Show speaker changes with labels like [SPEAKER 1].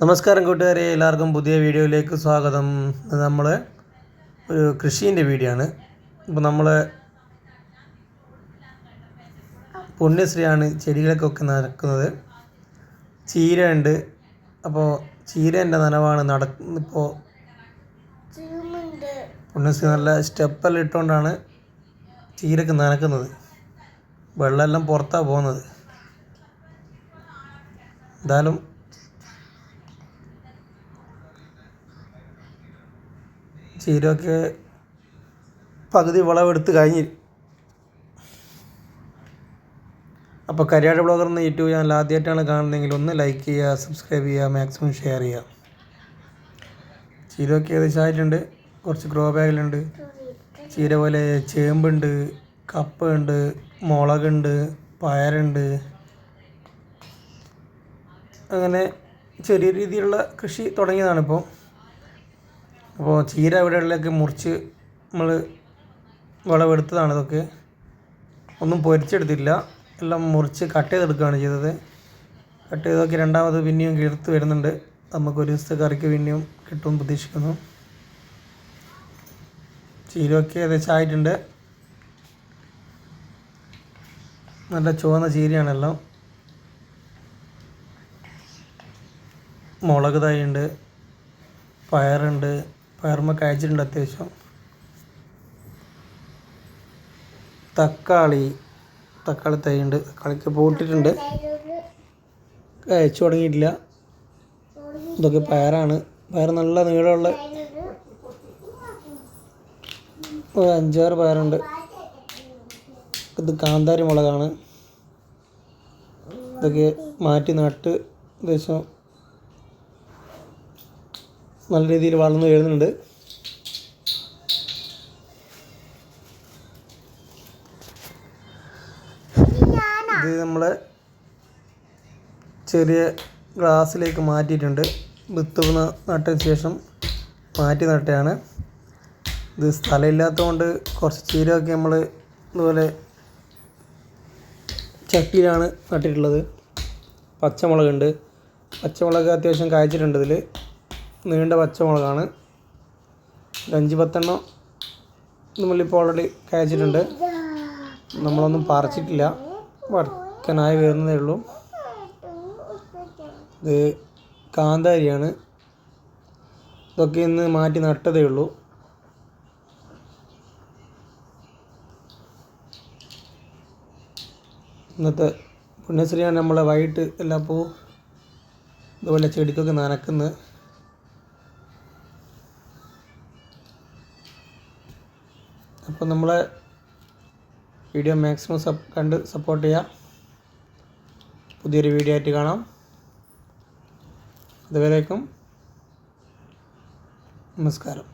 [SPEAKER 1] നമസ്കാരം കൂട്ടുകാരെ എല്ലാവർക്കും പുതിയ വീഡിയോയിലേക്ക് സ്വാഗതം. നമ്മൾ ഒരു കൃഷീന്റെ വീഡിയോ ആണ് ഇപ്പോൾ നമ്മൾ പുണ്യശ്രീയാണ് ചെടികളൊക്കെ നടക്കുന്നത് ചീര ഉണ്ട് അപ്പോൾ ചീരേന്റെ നനവാണ് നടപ്പോൾ ഇപ്പോൾ പുണ്യശ്രീ നല്ല സ്റ്റെപ്പെല്ലാം ഇട്ടുകൊണ്ടാണ് ചീരക്ക് നനക്കുന്നത്. വെള്ളമെല്ലാം പുറത്താണ് പോകുന്നത്. എന്തായാലും ചീരയൊക്കെ പകുതി വിളവെടുത്ത് കഴിഞ്ഞ്. അപ്പോൾ കരിയാട് ബ്ലോഗർ എന്ന യൂട്യൂബ് ചാനൽ ആദ്യമായിട്ടാണ് കാണുന്നതെങ്കിൽ ഒന്ന് ലൈക്ക് ചെയ്യുക സബ്സ്ക്രൈബ് ചെയ്യുക മാക്സിമം ഷെയർ ചെയ്യുക. ചീരയൊക്കെ ഏകദേശം ആയിട്ടുണ്ട്. കുറച്ച് ഗ്രോ ബാഗിലുണ്ട് ചീര പോലെ ചേമ്പുണ്ട് കപ്പയുണ്ട് മുളകുണ്ട് പയറുണ്ട്. അങ്ങനെ ചെറിയ രീതിയിലുള്ള കൃഷി തുടങ്ങിയതാണിപ്പോൾ. അപ്പോൾ ചീര ഇവിടെയുള്ളതൊക്കെ മുറിച്ച് നമ്മൾ വിളവെടുത്തതാണ് ഇതൊക്കെ. ഒന്നും പൊരിച്ചെടുത്തില്ല. എല്ലാം മുറിച്ച് കട്ട് ചെയ്തെടുക്കുകയാണ് ചെയ്തത്. കട്ട് ചെയ്തൊക്കെ രണ്ടാമത് പിന്നെയും കീർത്ത് വരുന്നുണ്ട്. നമുക്ക് ഒരു ദിവസത്തെ കറിക്ക് പിന്നെയും കിട്ടുമെന്ന് പ്രതീക്ഷിക്കുന്നു. ചീരയൊക്കെ ഏകദേശം ആയിട്ടുണ്ട്. നല്ല ചുവന്ന ചീരയാണെല്ലാം മുളക് തൈ ഉണ്ട്. പയറുണ്ട്. പയറുമ്മ കഴിച്ചിട്ടുണ്ട് അത്യാവശ്യം. തക്കാളി തക്കാളി തൈയുണ്ട്. തക്കാളിക്ക് പൂട്ടിട്ടുണ്ട്. കഴിച്ചു തുടങ്ങിയിട്ടില്ല. ഇതൊക്കെ പയറാണ്. പയർ നല്ല നീളമുള്ള ഒരു അഞ്ചാറ് പയറുണ്ട്. ഇത് കാന്താരി മുളകാണ് ഇതൊക്കെ മാറ്റി നട്ട് ഏകദേശം നല്ല രീതിയിൽ വളർന്നു വരുന്നുണ്ട്. ഇത് നമ്മളെ ചെറിയ ഗ്ലാസ്സിലേക്ക് മാറ്റിയിട്ടുണ്ട്. വിത്ത് നട്ടതിന് ശേഷം മാറ്റി നട്ടയാണ്. ഇത് സ്ഥലമില്ലാത്തതുകൊണ്ട് കുറച്ച് ചീരമൊക്കെ നമ്മൾ ഇതുപോലെ ചട്ടിയിലാണ് നട്ടിട്ടുള്ളത്. പച്ചമുളകുണ്ട്. പച്ചമുളക് അത്യാവശ്യം കായ്ച്ചിട്ടുണ്ട് ഇതിൽ നീണ്ട പച്ചമുളകാണ്. അഞ്ച് പത്തെണ്ണം നമ്മളിപ്പോൾ ഓൾറെഡി കഴിച്ചിട്ടുണ്ട് നമ്മളൊന്നും പറിച്ചിട്ടില്ല. വടക്കനായി വരുന്നതേ ഉള്ളൂ. ഇത് കാന്താരിയാണ്. ഇതൊക്കെ ഇന്ന് മാറ്റി നട്ടതേ ഉള്ളൂ. ഇന്നത്തെ പുണ്യശ്രീയാണ് നമ്മളെ വൈകിട്ട് എല്ലാ പൂവും ഇതുപോലെ ചെടിക്കൊക്കെ നനക്കുന്നത്. അപ്പോൾ നമ്മളെ വീഡിയോ മാക്സിമം സപ് കണ്ട് സപ്പോർട്ട് ചെയ്യാം. പുതിയൊരു വീഡിയോ ആയിട്ട് കാണാം. അതുവരേക്കും നമസ്കാരം.